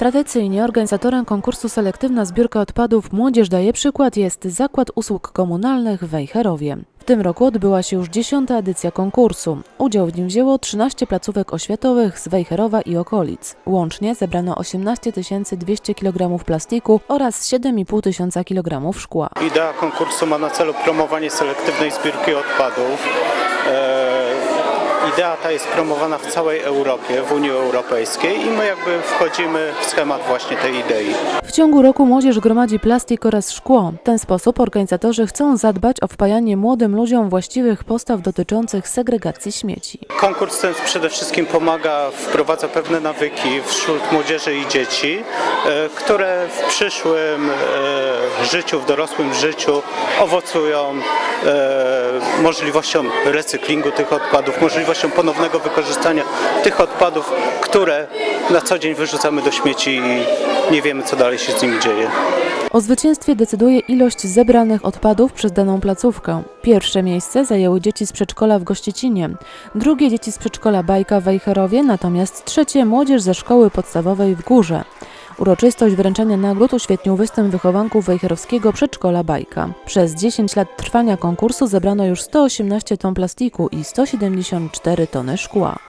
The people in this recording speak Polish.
Tradycyjnie organizatorem konkursu Selektywna Zbiórka Odpadów Młodzież daje przykład jest Zakład Usług Komunalnych w Wejherowie. W tym roku odbyła się już dziesiąta edycja konkursu. Udział w nim wzięło 13 placówek oświatowych z Wejherowa i okolic. Łącznie zebrano 18 200 kg plastiku oraz 7,5 tysiąca kg szkła. Idea konkursu ma na celu promowanie selektywnej zbiórki odpadów. E, Idea ta jest promowana w całej Europie, w Unii Europejskiej i my jakby wchodzimy w schemat właśnie tej idei. W ciągu roku młodzież gromadzi plastik oraz szkło. W ten sposób organizatorzy chcą zadbać o wpajanie młodym ludziom właściwych postaw dotyczących segregacji śmieci. Konkurs ten przede wszystkim pomaga, wprowadza pewne nawyki wśród młodzieży i dzieci, e, które w przyszłym e, życiu, w dorosłym życiu owocują e, możliwością recyklingu tych odpadów, możliwością ponownego wykorzystania tych odpadów, które na co dzień wyrzucamy do śmieci i nie wiemy, co dalej się z nimi dzieje. O zwycięstwie decyduje ilość zebranych odpadów przez daną placówkę. Pierwsze miejsce zajęły dzieci z przedszkola w Gościecinie, drugie dzieci z przedszkola Bajka w Wejherowie, natomiast trzecie młodzież ze szkoły podstawowej w Górze. Uroczystość wręczenia nagród uświetnił występ wychowanków wejherowskiego przedszkola Bajka. Przez 10 lat trwania konkursu zebrano już 118 ton plastiku i 174 tony szkła.